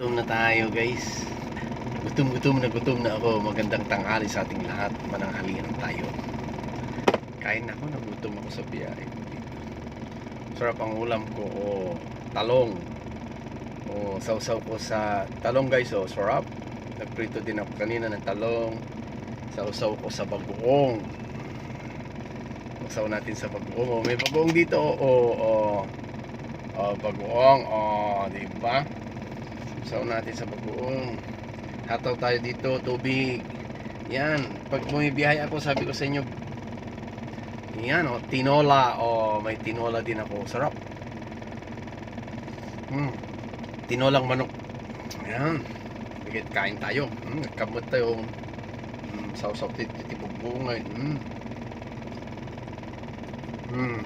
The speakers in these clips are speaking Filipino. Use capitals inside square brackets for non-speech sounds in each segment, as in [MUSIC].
Gutom na tayo guys. Gutom-gutom na gutom na ako. Magandang tanghali sa ating lahat. Mananghalian tayo. Kain ako, nagutom ako sa biyahe. Sarap ang ulam ko. O, talong. O, sausaw ko sa talong guys. O, sarap. Nagprito din ako kanina ng talong. Sausaw ko sa bagoong. Sausaw natin sa bagoong. O, may bagoong dito. O, o, o. O, bagoong. O, di Sausaw natin sa bagoong. Hataw tayo dito, tubig. Yan. Pag bumibiyahe ako, sabi ko sa inyo, yan o, tinola. O, may tinola din ako. Sarap. Hmm. Tinolang manok. Yan. Bigit kain tayo. Hmm, kamot tayo. Hmm, sausaw titipog bungay. Hmm. Hmm.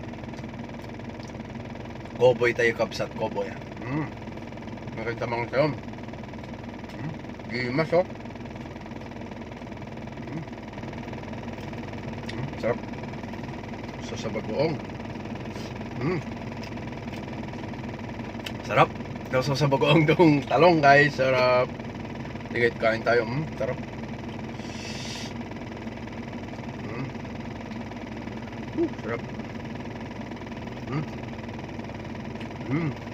Cowboy tayo kapsat, cowboy. Hmm. Nakita mga tayo. Hmm. Gimas oh. Hmm. Hmm. Sarap. Sa bagoong. Hmm. Sarap. Tapos sa bagoong [LAUGHS] dong talong guys. Sarap. Sige, kain tayo. Hmm. Sarap. Hmm. Uh, sarap. Hmm. Hmm.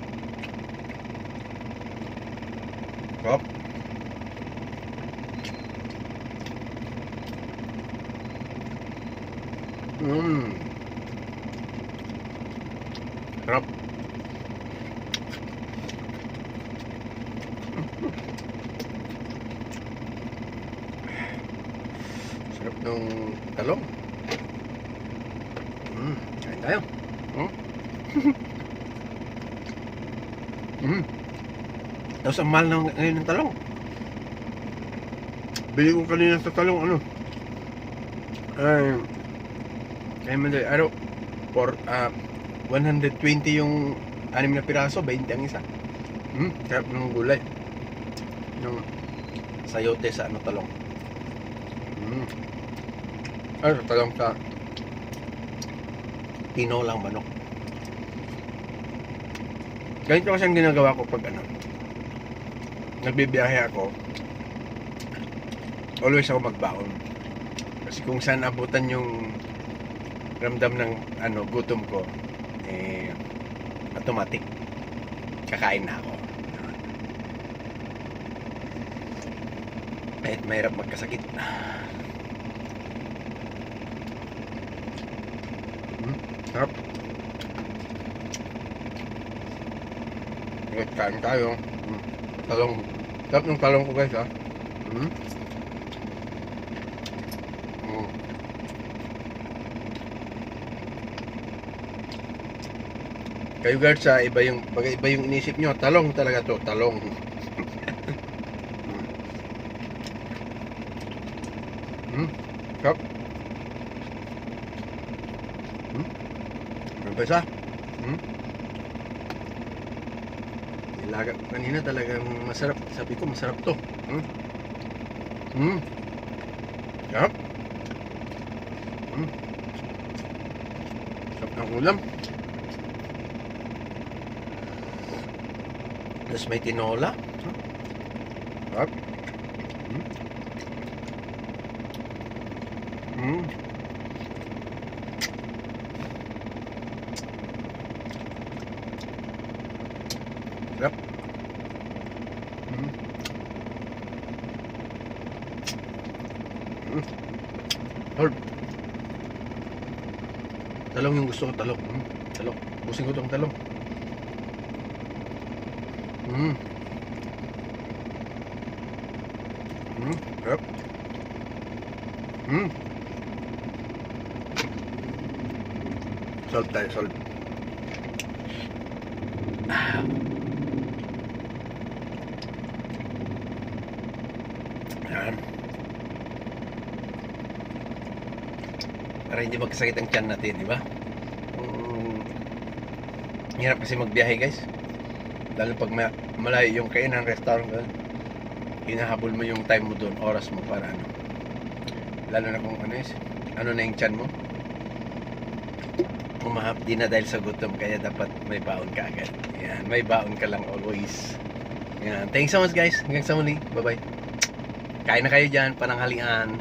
Sarap. Hmm. Sarap. Sarap ng talong. Hmm, kain tayo. Hmm. hmm. [LAUGHS] Tapos ang mahal ng, ngayon ng talong. Bili ko kanina sa talong, ano? Ay, ay madali, ano? For, ah, 120 yung anim na piraso, 20 ang isa. Hmm, sarap ng gulay. Yung sayote sa ano talong. Hmm. Ano, talong sa tinolang manok. Ganito kasi ang ginagawa ko pag ano, nagbibiyahe ako, always ako magbaon. Kasi kung saan abutan yung ramdam ng ano, gutom ko, eh, automatic, kakain na ako. Kahit mahirap magkasakit. Hmm, sarap. Sige, kain tayo. Hmm, talong. Sarap ng talong ko guys ha. Hmm. Hmm. Kayo guys sa iba yung iba yung inisip nyo, talong talaga to, talong. [LAUGHS] hmm. Sarap. Hmm. Ano pa isa? Hmm. Ko kanina talagang masarap. Sabi ko masarap to. Hmm. Hmm. Sarap. Hmm. Sarap ng ulam. Tapos may tinola. Sarap. Hmm. Hmm. Hmm. Hmm. Hold. Talong yung gusto ko, talong. Hmm. Talong. Busin ko tong talong. Hmm. Hmm. Sarap. Hmm. Salt tayo, salt. Ah. Yan. Para hindi magkasakit ang tiyan natin, di ba? Um, hirap kasi magbiyahe, guys. Lalo pag ma- malayo yung kainan restaurant, ganun. hinahabol mo yung time mo doon, oras mo para ano. Lalo na kung ano is, ano na yung tiyan mo. Umahapdi na dahil sa gutom, kaya dapat may baon ka agad. Yan, may baon ka lang always. Yan. Thanks so much guys. Hanggang sa muli. Bye-bye. Kain na kayo dyan. Pananghalian.